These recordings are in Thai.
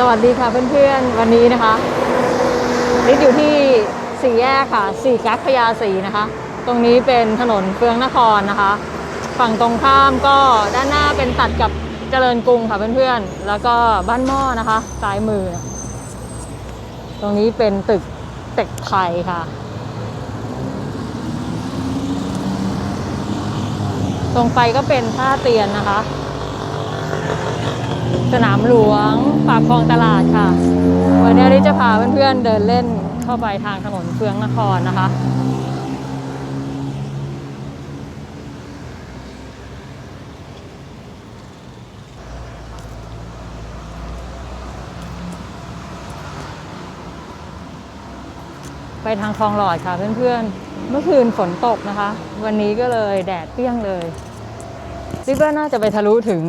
สวัสดีค่ะเพื่อนๆ วันนี้นะคะลิศอยู่ที่สี่แยกค่ะสี่แยกพญาสีนะคะ ตรงนี้เป็นถนนเฟืองนครนะคะ ฝั่งตรงข้ามก็ด้านหน้าเป็นตัดกับเจริญกรุงค่ะเพื่อนๆ แล้วก็บ้านหม้อนะคะซ้ายมือ ตรงนี้เป็นตึกเต็กไทยค่ะ ตรงไปก็เป็นท่าเตียนนะคะ สนามหลวงปากคลองตลาดค่ะ วันนี้ริจะพาเพื่อนๆเดินเล่นเข้าไปทางถนนเฟืองนครนะคะไปทางคลองหลอดค่ะเพื่อนๆ เมื่อคืนฝนตกนะคะ วันนี้ก็เลยแดดเปรี้ยงเลย ซิว่าน่าจะไปทะลุถึง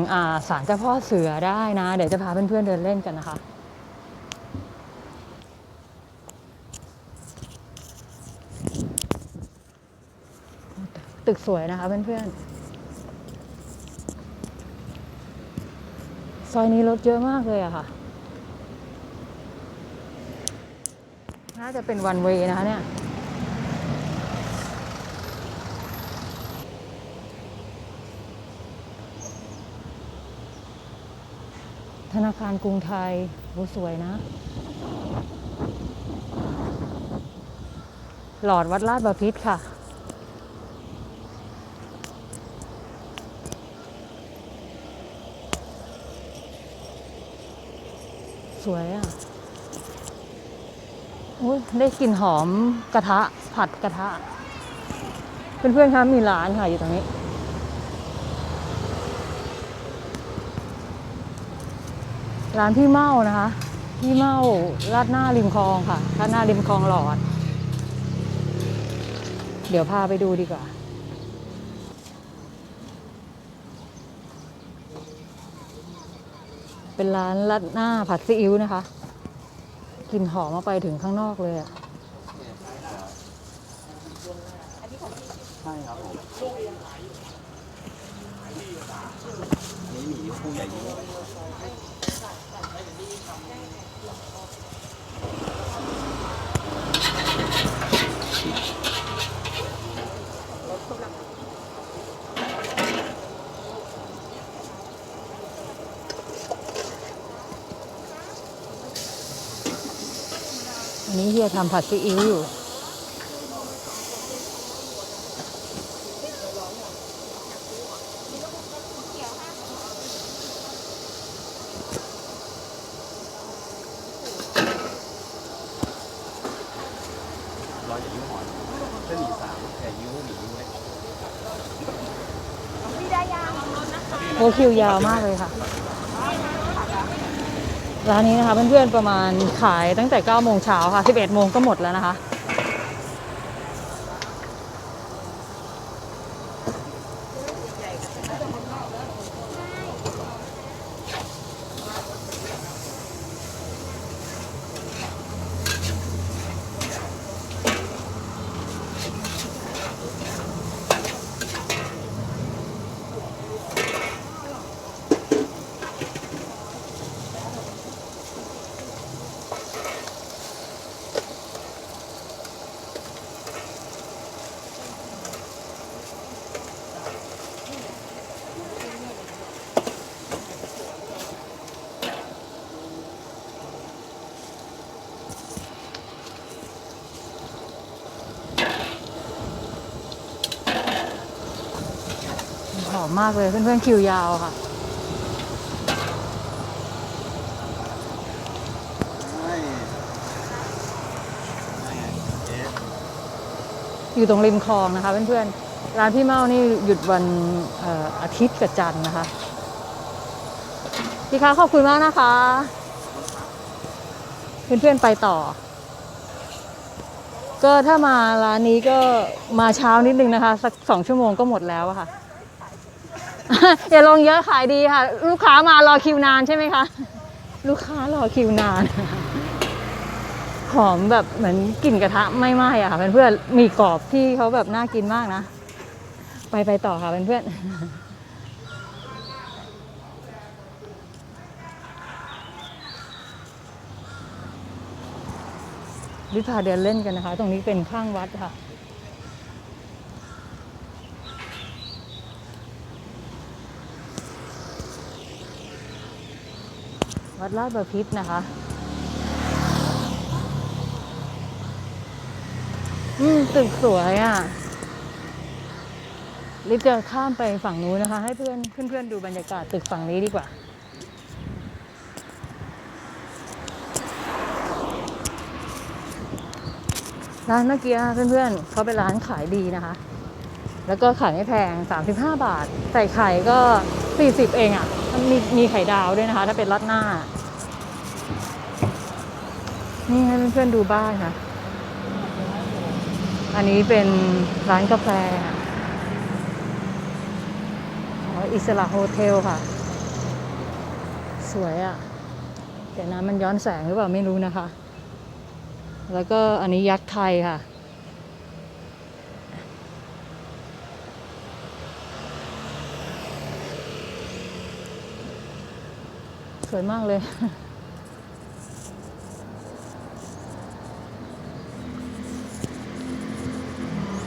ศาลเจ้าพ่อเสือได้นะ เดี๋ยวจะพาเพื่อนๆเดินเล่นกันนะคะตึกสวยนะคะเพื่อนๆ ซอยนี้รถเยอะมากเลยอะค่ะ น่าจะเป็นวันเวนะคะเนี่ย นาคารกรุงไทยโหสวยนะ หลอดวัดลาดบพิษค่ะ สวยอะอุ๊ยได้กลิ่นหอมกระทะ ผัดกระทะ เพื่อนๆคะมีร้านค่ะอยู่ตรงนี้ ร้านพี่เมานะคะ พี่เมาลาดหน้าริมคลองค่ะลาดหน้าริมคลองหลอด เดี๋ยวพาไปดูดีกว่า เป็นร้านลัดหน้าผัดซีอิ๊วนะคะกลิ่นหอมมาไปถึงข้างนอกเลยอะใช่ครับผมนี่หมีคู่ใหญ่เยอะ อันนี้เฮียทำผัดซีอิ๊วอยู่ ร้อยใหญ่ยิ้วหอยเส้นหมี่สามใหญ่ยิ้วหมี่ยิ้วเล็ก โอคิวยาวมากเลยค่ะ ร้านนี้นะคะเพื่อนๆประมาณขายตั้งแต่9โมงเช้าค่ะ11โมงก็หมดแล้วนะคะ มากเลยเพื่อนๆคิวยาวค่ะ อยู่ตรงริมคลองนะคะเพื่อนๆร้านพี่เมานี่หยุดวันออาทิตย์กับจันทร์นะคะ พี่คะขอบคุณมากนะคะ เพื่อนๆไปต่อก็ถ้ามาร้านนี้ก็มาเช้านิดนึงนะคะ สักสองชั่วโมงก็หมดแล้วค่ะ อย่าลงเยอะขายดีค่ะ ลูกค้ามารอคิวนานใช่ไหมคะลูกค้ารอคิวนานหอมแบบเหมือนกลิ่นกระทะไม่ไหม้อะค่ะเพื่อนเพื่อนมีกรอบที่เขาแบบน่ากินมากนะ ไปไปต่อค่ะเพื่อนเพื่อนริพาเดินเล่นกันนะคะ ตรงนี้เป็นข้างวัดค่ะ วัดลาดประพิษนะคะ อืมตึกสวยอะลิฟจะข้ามไปฝั่งนู้นนะคะ ให้เพื่อนเพื่อนๆดูบรรยากาศตึกฝั่งนี้ดีกว่า ร้านเมื่อกี้เพื่อนๆเขาเป็นร้านขายดีนะคะ แล้วก็ขายไม่แพง 35 บาท ใส่ไข่ก็ 40 เองอะ่ะ มีมีไข่ดาวด้วยนะคะ ถ้าเป็นรัดหน้า นี่ให้เพื่อนๆดูบ้านค่ะ อันนี้เป็นร้านกาแฟอออิสระโฮเทลค่ะ สวยอะ่ะ เดี๋ยวนะมันย้อนแสงหรือเปล่าไม่รู้นะคะ แล้วก็อันนี้ยักษ์ไทยค่ะ สวยมากเลย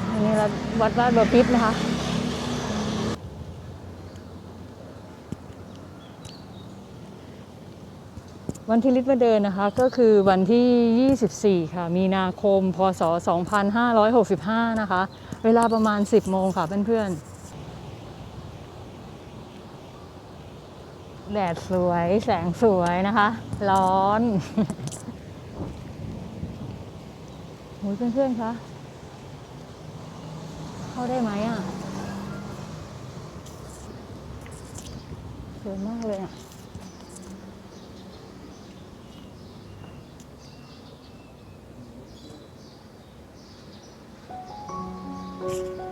อันนี้วัดวัดราชบพิตรนะคะวันที่ลิศมาเดินนะคะก็คือวันที่ 24 ค่ะ มีนาคม พศ 2565 นะคะ เวลาประมาณ 10 โมงค่ะเพื่อนๆ แดดสวยแสงสวยนะคะ ร้อนโอ้ยเพื่อนๆคะเข้าได้ไหมอะสวยมากเลยอะโ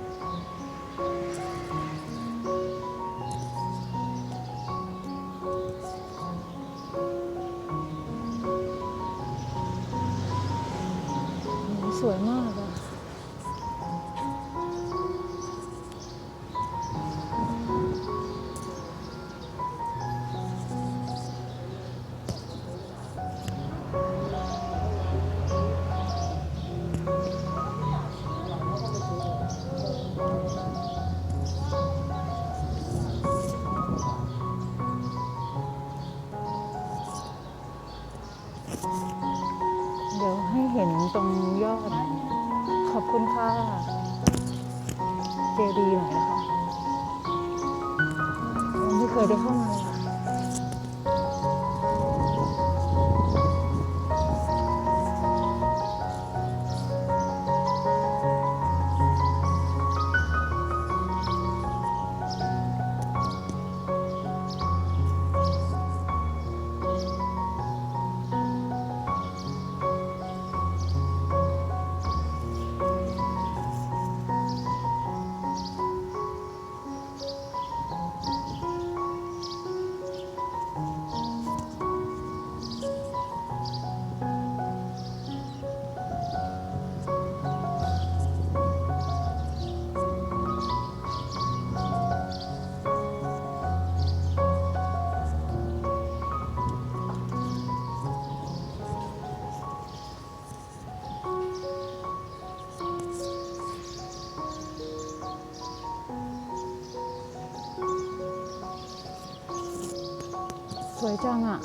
จังอะ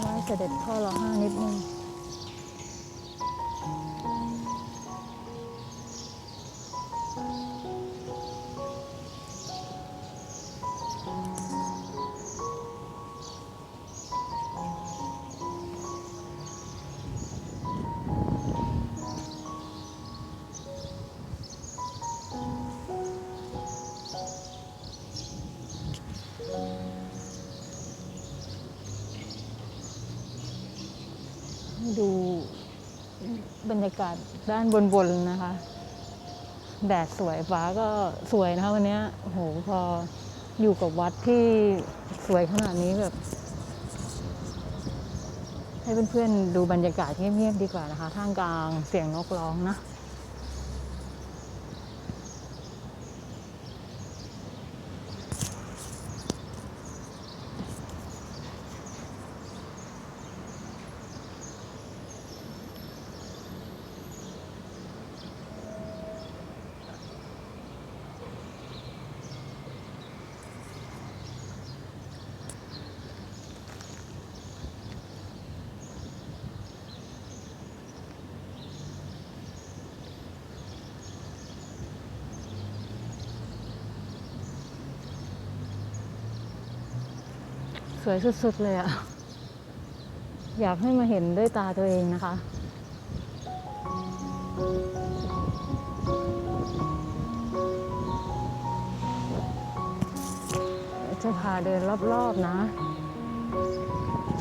ไหว้เสด็จพ่อรอห้านิดนึง บรรยากาศด้านบนๆนะคะ แดดสวยฟ้าก็สวยนะคะวันเนี้ยโอ้โหพออยู่กับวัดที่สวยขนาดนี้แบบให้เพื่อนๆดูบรรยากาศเงียบๆดีกว่านะคะ ท่ามกลางเสียงนกร้องนะ สวยสุดๆเลยอะอยากให้มาเห็นด้วยตาตัวเองนะคะจะพาเดินรอบๆนะ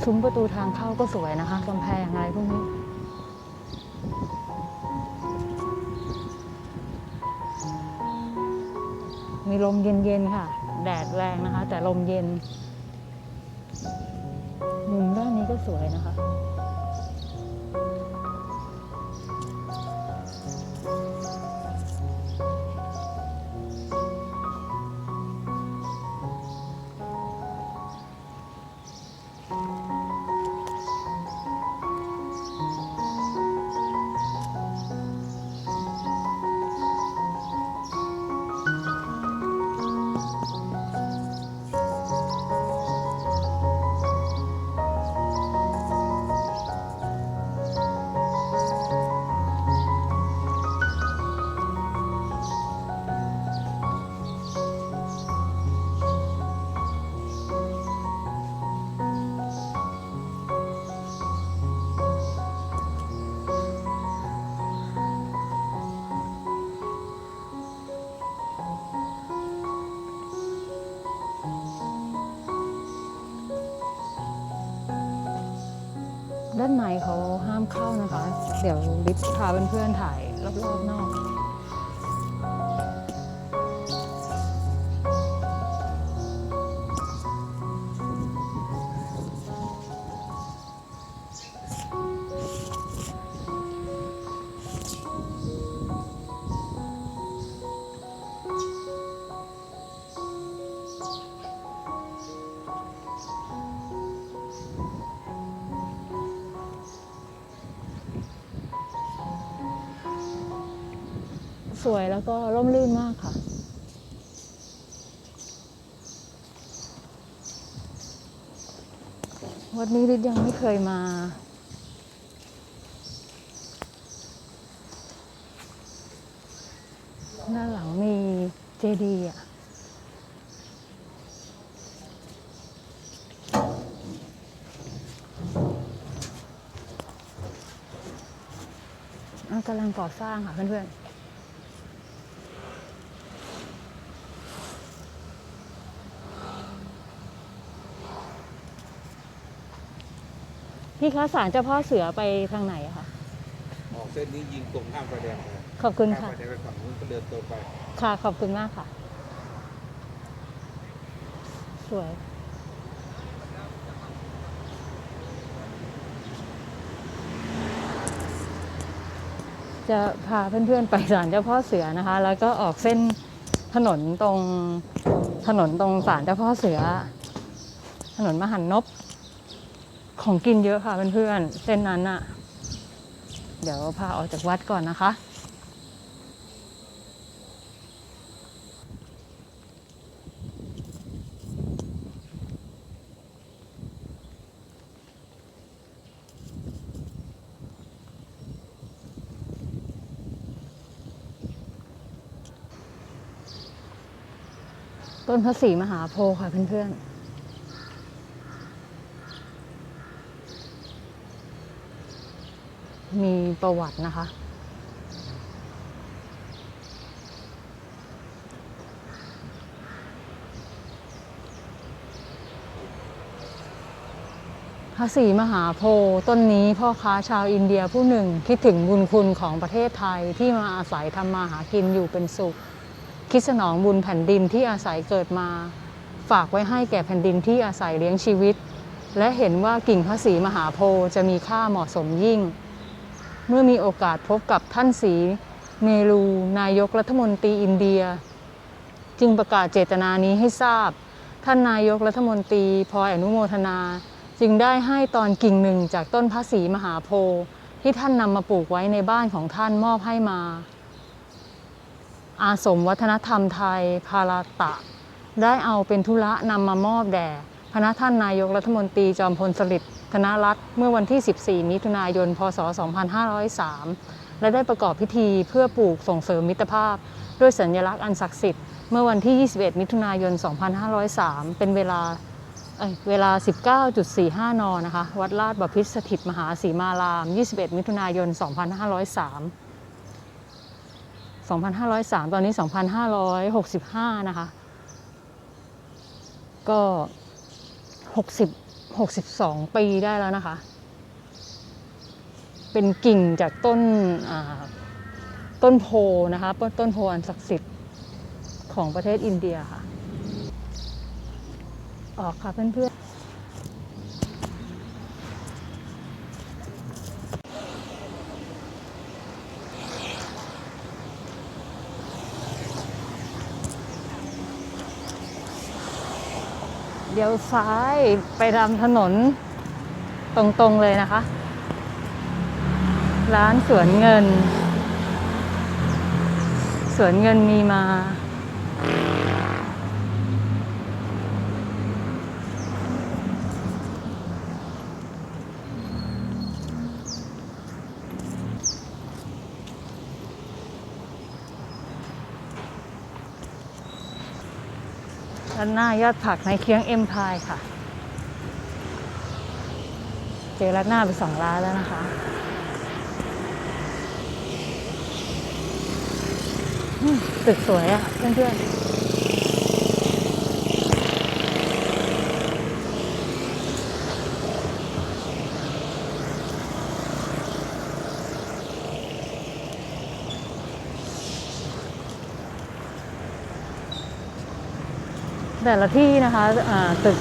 ซุ้มประตูทางเข้าก็สวยนะคะกำแพงอะไรพวกนี้มีลมเย็นๆค่ะ แดดแรงนะคะ แต่ลมเย็น สวยนะคะ นในเขาห้ามเข้านะคะ เดี๋ยวลิฟพาเพื่อนๆถ่ายรอบๆนอก นี้ลิศยังไม่เคยมาด้าหลังมีเจดีย์อะอะกำลังก่อสร้างค่ะเพื่อนๆ พี่คะสารเจ้าพ่อเสือไปทางไหนอะคะออกเส้นนี้ยิงตรงข้ามไฟแดงไปขอบคุณข้ามค่ะ ไฟแดงไปฝั่งนู้นก็เดินตรงไป ค่ะ ขอบคุณมากค่ะ สวย จะพาเพื่อนๆไปศาลเจ้าพ่อเสือนะคะ แล้วก็ออกเส้นถนนตรงถนนตรงศาลเจ้าพ่อเสือ ถนนมหันนบ ของกินเยอะค่ะเพื่อนๆเส้นนั้นอะเดี๋ยวพาออกจากวัดก่อนนะคะ ต้นพระศรีมหาโพธิ์ค่ะเพื่อนๆ มี ประวัตินะคะ พระศรีมหาโพธิ์ต้นนี้พ่อค้าชาวอินเดียผู้หนึ่งคิดถึงบุญคุณของประเทศไทยที่มาอาศัยทำมาหากินอยู่เป็นสุข คิดสนองบุญแผ่นดินที่อาศัยเกิดมา ฝากไว้ให้แก่แผ่นดินที่อาศัยเลี้ยงชีวิตและเห็นว่ากิ่งพระศรีมหาโพธิ์จะมีค่าเหมาะสมยิ่ง เมื่อมีโอกาสพบกับท่านศรีเนรู นายกรัฐมนตรีอินเดีย จึงประกาศเจตนานี้ให้ทราบ ท่านนายกรัฐมนตรีพลออนุโมทนา จึงได้ให้ตอนกิ่งหนึ่งจากต้นพระศรีมหาโพธิ์ที่ท่านนำมาปลูกไว้ในบ้านของท่านมอบให้มา อาสมวัฒนธรรมไทย พาราตะ ได้เอาเป็นธุระนำมามอบแด่พระท่านนายกรัฐมนตรีจอมพลสฤษดิ์ ธนรัตน์เมื่อวันที่ 14 มิถุนายน พศ 2503 และได้ประกอบพิธีเพื่อปลูกส่งเสริมมิตรภาพ ด้วยสัญลักษณ์อันศักดิ์สิทธิ์เมื่อวันที่ 21 มิถุนายน 2503 เป็นเวลาเเวลา 19.45 น นะคะ วัดลาดบพิตรสถิตมหาสีมาราม 21 มิถุนายน 2503 2503 ตอนนี้ 2565 นะคะ ก็ 60 62 ปีได้แล้วนะคะ เป็นกิ่งจากต้นต้นโพนะคะต้นโพอันศักดิ์สิทธิ์ของประเทศอินเดียค่ะ ออกค่ะเพื่อนๆ เดี๋ยวซ้ายไปตามถนนตรงๆเลยนะคะ ร้านสวนเงิน สวนเงินมีมา ด้านหน้ายอดผักในเคียงเอ็มพายค่ะ เจอร้านหน้าไปสองร้านแล้วนะคะตึกสวยอะ่ะเพื่อนๆ แต่ละที่นะคะตึก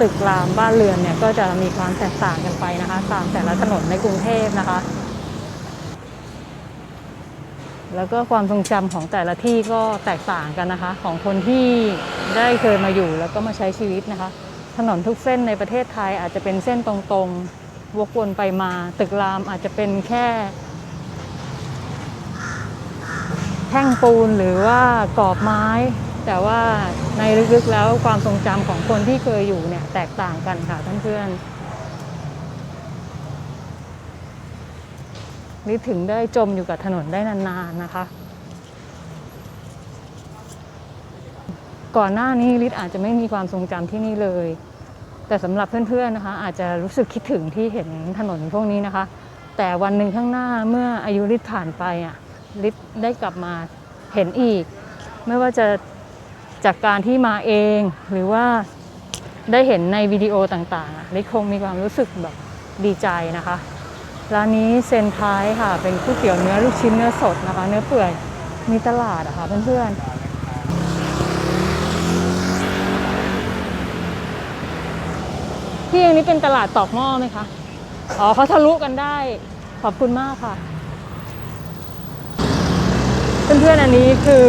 ตึกรามบ้านเรือนเนี่ยก็จะมีความแตกต่างกันไปนะคะ ตามแต่ละถนนในกรุงเทพนะคะ แล้วก็ความทรงจำของแต่ละที่ก็แตกต่างกันนะคะ ของคนที่ได้เคยมาอยู่แล้วก็มาใช้ชีวิตนะคะ ถนนทุกเส้นในประเทศไทยอาจจะเป็นเส้นตรงๆวกวนไปมา ตึกรามอาจจะเป็นแค่แท่งปูนหรือว่ากรอบไม้ แต่ว่าในลึกๆแล้วความทรงจำของคนที่เคยอยู่เนี่ยแตกต่างกันค่ะท่านเพื่อนๆนี่ถึงได้จมอยู่กับถนนได้นานๆนะคะ ก่อนหน้านี้ลิศอาจจะไม่มีความทรงจำที่นี่เลย แต่สำหรับเพื่อนๆนะคะ อาจจะรู้สึกคิดถึงที่เห็นถนนพวกนี้นะคะ แต่วันหนึ่งข้างหน้าเมื่ออายุลิศผ่านไปอะลิศได้กลับมาเห็นอีก ไม่ว่าจะ จากการที่มาเองหรือว่าได้เห็นในวิดีโอต่างๆลิคงมีความรู้สึกแบบดีใจนะคะร้านนี้เซนท้ายค่ะ เป็นก๋วยเตี๋ยวเนื้อลูกชิ้นเนื้อสดนะคะ เนื้อเปื่อยมีตลาดอะค่ะเพื่อนๆพี่อันนี้เป็นตลาดตอกหม้อไหมคะ อ๋อเขาทะลุกันได้ ขอบคุณมากค่ะ เพื่อนๆอันนี้คือ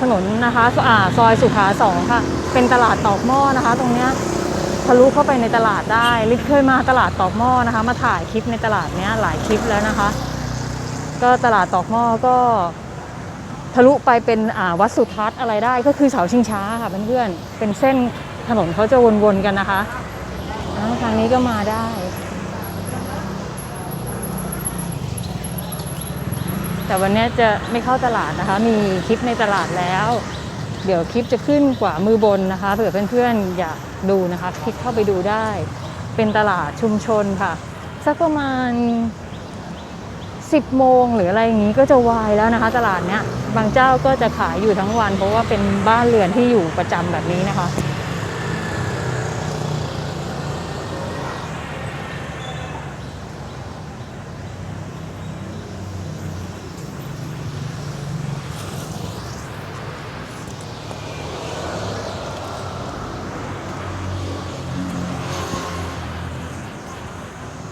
ถนนนะคะอ่าซอยสุขาสองค่ะ เป็นตลาดตอกหม้อนะคะ ตรงเนี้ยทะลุเข้าไปในตลาดได้ลิศเคยมาตลาดตอกหม้อนะคะ มาถ่ายคลิปในตลาดเนี้ยหลายคลิปแล้วนะคะ ก็ตลาดตอกหม้อก็ทะลุไปเป็นอ่าวัดสุทัศน์อะไรได้ก็คือเสาชิงช้าค่ะเพื่อนๆเป็นเส้นถนนเขาจะวนๆกันนะคะทางนี้ก็มาได้ แต่วันนี้จะไม่เข้าตลาดนะคะ มีคลิปในตลาดแล้ว เดี๋ยวคลิปจะขึ้นกว่ามือบนนะคะเผื่อเพื่อนๆอยากดูนะคะ คลิกเข้าไปดูได้ เป็นตลาดชุมชนค่ะ สักประมาณ 10 โมงหรืออะไรอย่างนี้ก็จะวายแล้วนะคะ ตลาดเนี้ยบางเจ้าก็จะขายอยู่ทั้งวัน เพราะว่าเป็นบ้านเรือนที่อยู่ประจำแบบนี้นะคะ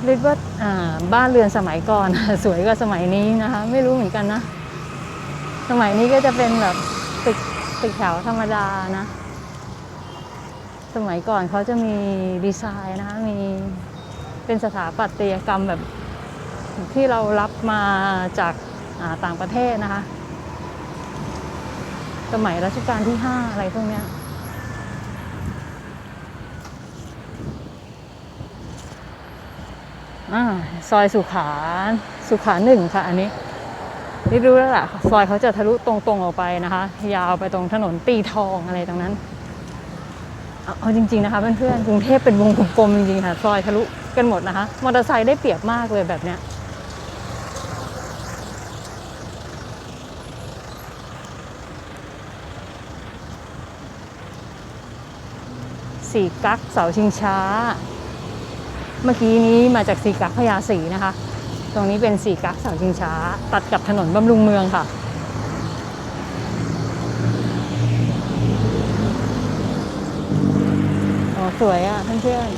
เรียกว่าบ้านเรือนสมัยก่อนสวยกว่าสมัยนี้นะคะ ไม่รู้เหมือนกันนะ สมัยนี้ก็จะเป็นแบบตึกตึกแถวธรรมดานะ สมัยก่อนเขาจะมีดีไซน์นะคะมีเป็นสถาปัตยกรรมแบบที่เรารับมาจากาต่างประเทศนะคะ สมัยรัชกาลที่ 5 อะไรพวกเนี้ย อาซอยสุขาสุขาหนึ่งค่ะอันนี้นี่รู้แล้วล่ะซอยเขาจะทะลุตรงๆออกไปนะคะ ยาวไปตรงถนนตีทองอะไรตรงนั้นเอาจริง ๆนะคะเพื่อนๆกรุงเทพเป็นวงกลมจริงๆค่ะซอยทะลุกันหมดนะคะมอเตอร์ไซค์ได้เปรียบมากเลยแบบเนี้ยสี่กั๊กเสาชิงช้า เมื่อกี้นี้มาจากสีกักพญาศีนะคะ ตรงนี้เป็นสีกักเสาชิงช้า ตัดกับถนนบำรุงเมืองค่ะ อ๋อ สวยอะเพื่อน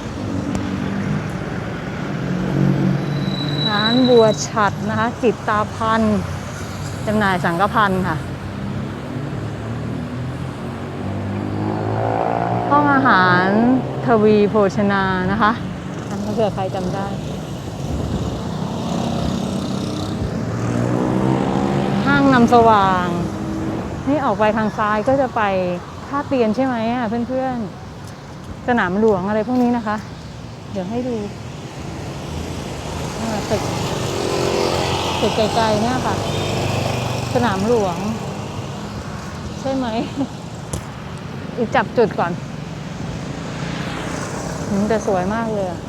ๆ ร้านบัวฉัดนะคะ จิตตาพันจำหน่ายสังกพันธ์ค่ะ ห้องอาหารทวีโภชนานะคะ เผื่อใครจำได้ห้างนำสว่าง นี่ออกไปทางซ้ายก็จะไปท่าเตียนใช่ไหมอะเพื่อนๆ สนามหลวงอะไรพวกนี้นะคะ เดี๋ยวให้ดูตึกตึกไกลๆเนี่ยค่ะ สนามหลวง ใช่ไหมอีกจับจุดก่อนอืมแต่สวยมากเลยอะ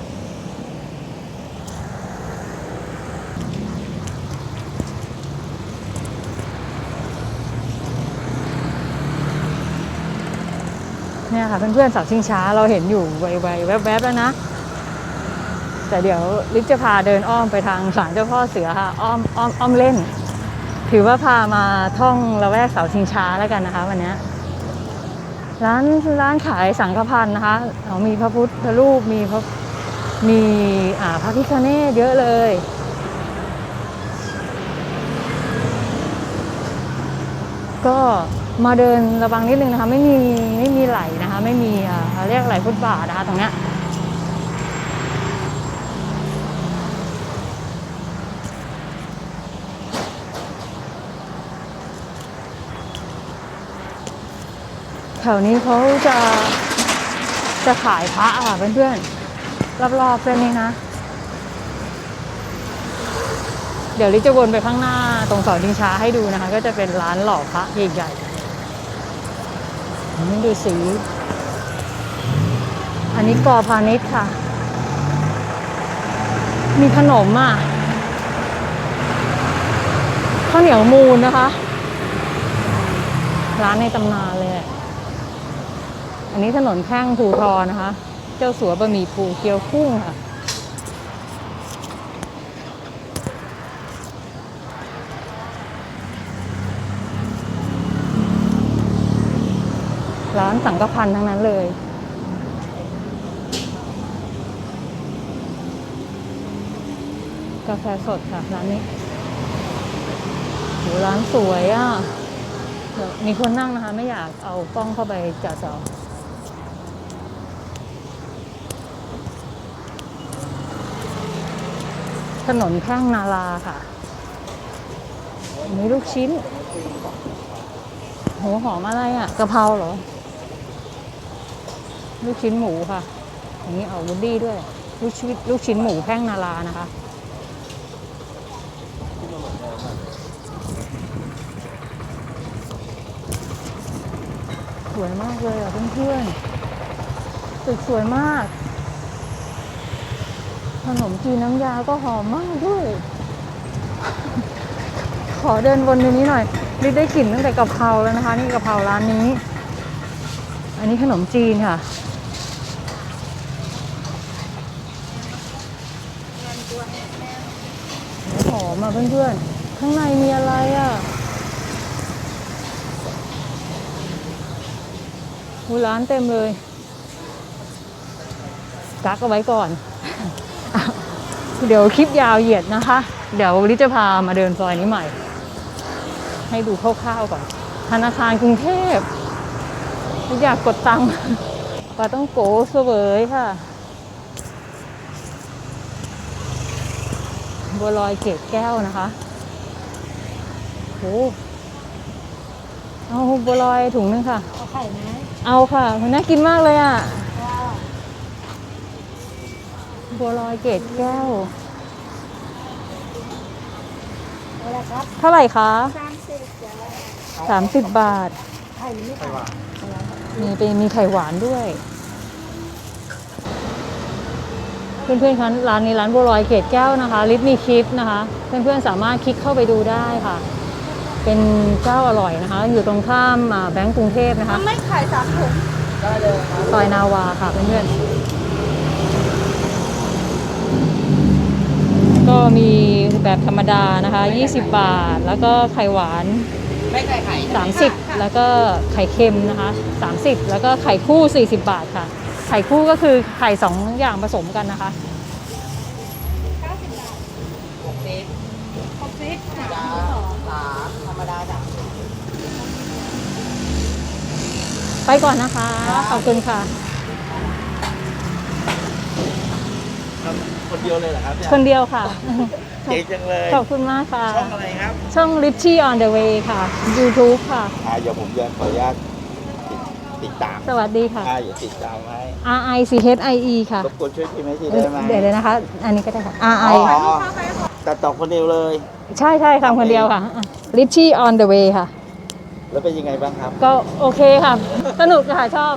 เนี่ยค่ะเพื่อนๆเสาชิงช้าเราเห็นอยู่ไวๆแวบๆแล้วนะ แต่เดี๋ยวลิฟจะพาเดินอ้อมไปทางศาลเจ้าพ่อเสือค่ะอ้อมอ้อมอ้อมเล่น ถือว่าพามาท่องละแวกเสาชิงช้าแล้วกันนะคะ วันนี้ร้านร้านขายสังฆพันธ์นะคะเขามีพระพุทธรูปมีพระมีอ่าพระพิฆเนศเยอะเลยก็ มาเดินระวังนิดนึงนะคะ ไม่มีไม่มีไหลนะคะ ไม่มีอ่าเรียกไหลฟุตบาทนะคะตรงเนี้ยแถวนี้เขาจะจะขายพระอะค่ะเพื่อนๆรอบๆเส้นนี้นะเดี๋ยวลิจะวนไปข้างหน้าตรงเสาชิงช้าให้ดูนะคะ ก็จะเป็นร้านหล่อพระใหญ่ๆ ดูสี อันนี้กอพาณิชย์ค่ะ มีขนมอะข้าวเหนียวมูนนะคะ ร้านในตำนานเลย อันนี้ถนนแข้งภูทรนะคะ เจ้าสัวบะหมี่ปูเกี๊ยวกุ้งค่ะ ร้านสังกพันธ์ทั้งนั้นเลยกาแฟสดค่ะร้านนี้โหร้านสวยอะมีคนนั่งนะคะ ไม่อยากเอากล้องเข้าไปจ่าจอถนนแพร่งนาลาค่ะอันนี้ลูกชิ้น โหหอมอะไรอะกะเพราเหรอ ลูกชิ้นหมูค่ะ อย่างนี้เอาวุดดี้ด้วย ลูกชิ้นลูกชิ้นหมูแพ่งนารานะคะ สวยมากเลยอะเพื่อนๆตึกสวยมาก ขนมจีนน้ำยาก็หอมมากด้วย ขอเดินวนในนี้หน่อยลิได้กลิ่นตั้งแต่กะเพราแล้วนะคะ นี่กะเพราร้านนี้ อันนี้ขนมจีนค่ะ หอ มอะเพื่อนๆ ข้างในมีอะไรอะหูร้านเต็มเลย กักเอาไว้ก่อน เดี๋ยวคลิปยาวเหยียดนะคะ เดี๋ยวลิจะพามาเดินซอยนี้ใหม่ ให้ดูคร่าวๆก่อน ธนาคารกรุงเทพ อยากกดตังค์ปาต้องโกเสวยค่ะ บัวลอยเกตแก้วนะคะโหเอาบัวลอยถุงนึงค่ะ เอาไข่ไหมเอาค่ะมันน่ากินมากเลยอะว้าวบัวลอยเกตแก้วเอาละครับเท่าไหร่คะสามสิบจ้ะสามสิบบาท ไข่ไม่ใครไข่ว่ามีเป็นมีไข่หวานด้วย เพื่อนๆคะร้านนี้ร้านบัวลอยเกตแก้วนะคะลิฟมีคลิปนะคะ เพื่อนๆสามารถคลิกเข้าไปดูได้ค่ะ เป็นเจ้าอร่อยนะคะ อยู่ตรงข้ามอ่าแบงก์กรุงเทพนะคะไม่ขายสามถุงซอยนาวาค่ะเพื่อนๆก็มีแบบธรรมดานะคะ 20 บาท แล้วก็ไข่หวานไม่ขายไข่30 แล้วก็ไข่เค็มนะคะ 30 แล้วก็ไข่คู่ 40 บาทค่ะไข่คู่ก็คือไข่สองอย่างผสมกันนะคะหกสิบหกสิบจ้าสามธรรมดาจ้ะไปก่อนนะคะ ขอบคุณค่ะ คนเดียวเลยเหรอครับเนี่ยคนเดียวค่ะ เจ๋งจังเลย ขอบคุณมากค่ะ ช่องอะไรครับ ช่อง Richie on the way ค่ะ YouTube ค่ะ อ่าเดี๋ยวผมจะขออนุญาต ติดติดตามสวัสดีค่ะ อ่าอย่าติดตามให้ R I C H I E ค่ะ รบกวนช่วยพิมพ์ให้ทีได้ไหมเดี๋ยวเลยนะคะ อันนี้ก็ได้ค่ะ R อ๋ I อตัดต่อคนเดียวเลย ใช่ใช่ทำคนเดียวค่ะ Richie on the way ค่ะ แล้วเป็นยังไงบ้างครับ ก็โอเคค่ะ สนุกค่ะชอบ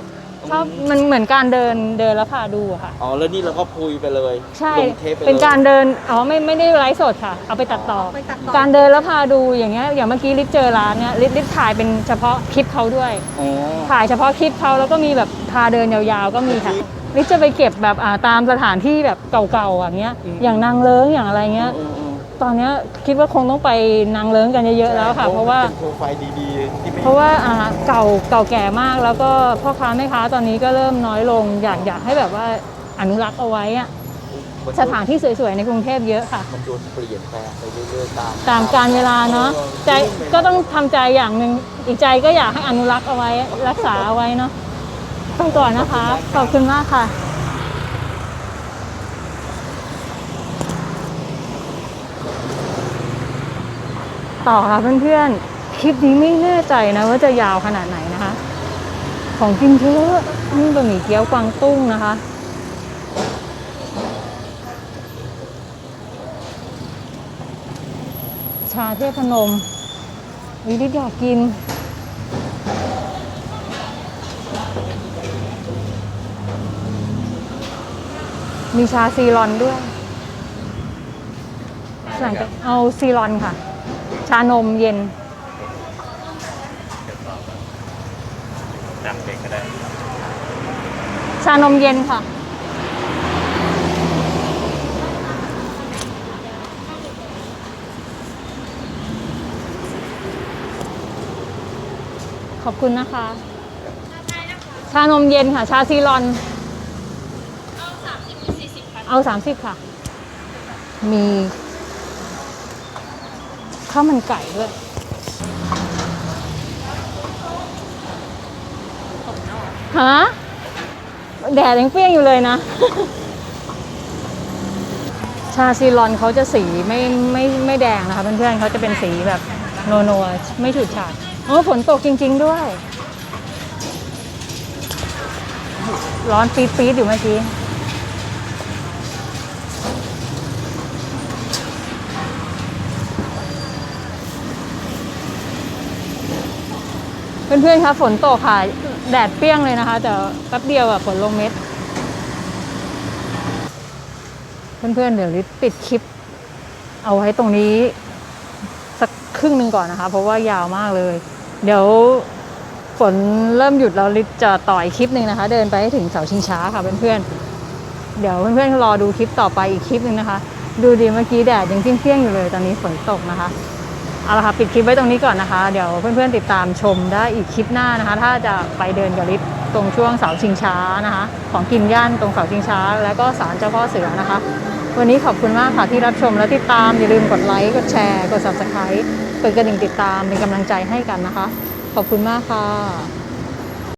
ชอบมันเหมือนการเดินเดินแล้วพาดูอะค่ะ อ๋อแล้วนี่เราก็พุยไปเลยใช่ลงเทปไปเลยเป็นการเดินอ๋อไม่ไม่ได้ไลฟ์สดค่ะ เอาไปตัดต่อ ไปตัดต่อ การเดินแล้วพาดูอย่างเงี้ยอย่างเมื่อกี้ลิศเจอร้านเนี้ยลิศลิศถ่ายเป็นเฉพาะคลิปเขาด้วย อ๋อ ถ่ายเฉพาะคลิปเขาแล้วก็มีแบบพาเดินยาวๆก็มีค่ะลิศจะไปเก็บแบบอ่าตามสถานที่แบบเก่าๆอย่างเงี้ยอย่างนางเลิ้งอย่างอะไรเงี้ย อืมอืม ตอนเนี้ยคิดว่าคงต้องไปนางเลิ้งกันเยอะๆแล้วค่ะ เพราะว่าเป็นโปรไฟล์ดีๆที่ไม่เพราะว่าอ่าเก่าเก่าแก่มากแล้วก็พ่อค้าแม่ค้าตอนนี้ก็เริ่มน้อยลงอยากอยากให้แบบว่าอนุรักษ์เอาไว้อะสถานที่สวยๆในกรุงเทพเยอะค่ะ มันโดนเปลี่ยนแปลงไปเรื่อยๆตามตามการเวลาเนาะใจก็ต้องทำใจอย่างหนึ่งอีกใจก็อยากให้อนุรักษ์เอาไว้รักษาเอาไว้เนาะไปก่อนนะคะ ขอบคุณมากค่ะ ต่อค่ะเพื่อนๆ คลิปนี้ไม่แน่ใจนะว่าจะยาวขนาดไหนนะคะ ของกินเยอะนี่บะหมี่เกี๊ยวกวางตุ้งนะคะ ชาเทพนมวิลิตอยากกินมีชาซีรอนด้วยหลังจากเอาซีรอนค่ะ ชานมเย็นจำเด็กก็ได้ ชานมเย็นค่ะ ขอบคุณนะคะ ชานมเย็นค่ะ ชาซีรอน เอาสามสิบค่ะ มี ข้าวมันไก่ด้วยฮะแดดยังเปรี้ยงอยู่เลยนะ ชาซีรอนเขาจะสีไม่ไม่ไม่แดงนะคะเพื่อนๆเขาจะเป็นสีแบบโนโนๆไม่ฉูดฉาดโอ้ฝนตกจริง ๆ ด้วย ร้อนปี๊ดๆอยู่เมื่อกี้ เพื่อนๆคะฝนตกค่ะ แดดเปรี้ยงเลยนะคะ แต่แป๊บเดียวอะฝนลงเม็ด เพื่อนๆเดี๋ยวลิปิดคลิป เอาไว้ตรงนี้ สักครึ่งหนึ่งก่อนนะคะ เพราะว่ายาวมากเลย เดี๋ยวฝนเริ่มหยุดแล้วลิจะต่อยคลิปหนึ่งนะคะ เดินไปให้ถึงเสาชิงช้าค่ะเพื่อนๆเดี๋ยวเพื่อนๆรอดูคลิปต่อไปอีกคลิปหนึ่งนะคะ ดูดีเมื่อกี้แดดยังเปรี้ยงๆอยู่เลย ตอนนี้ฝนตกนะคะ เอาละค่ะปิดคลิปไว้ตรงนี้ก่อนนะคะ เดี๋ยวเพื่อนๆติดตามชมได้อีกคลิปหน้านะคะ ถ้าจะไปเดินกับลิฟตรงช่วงเสาชิงช้านะคะ ของกินย่านตรงเสาชิงช้า แล้วก็ศาลเจ้าพ่อเสือนะคะ วันนี้ขอบคุณมากค่ะที่รับชมและติดตามอย่าลืมกดไลค์กดแชร์กด subscribe กดกระดิ่งติดตามเป็นกำลังใจให้กันนะคะ ขอบคุณมากค่ะ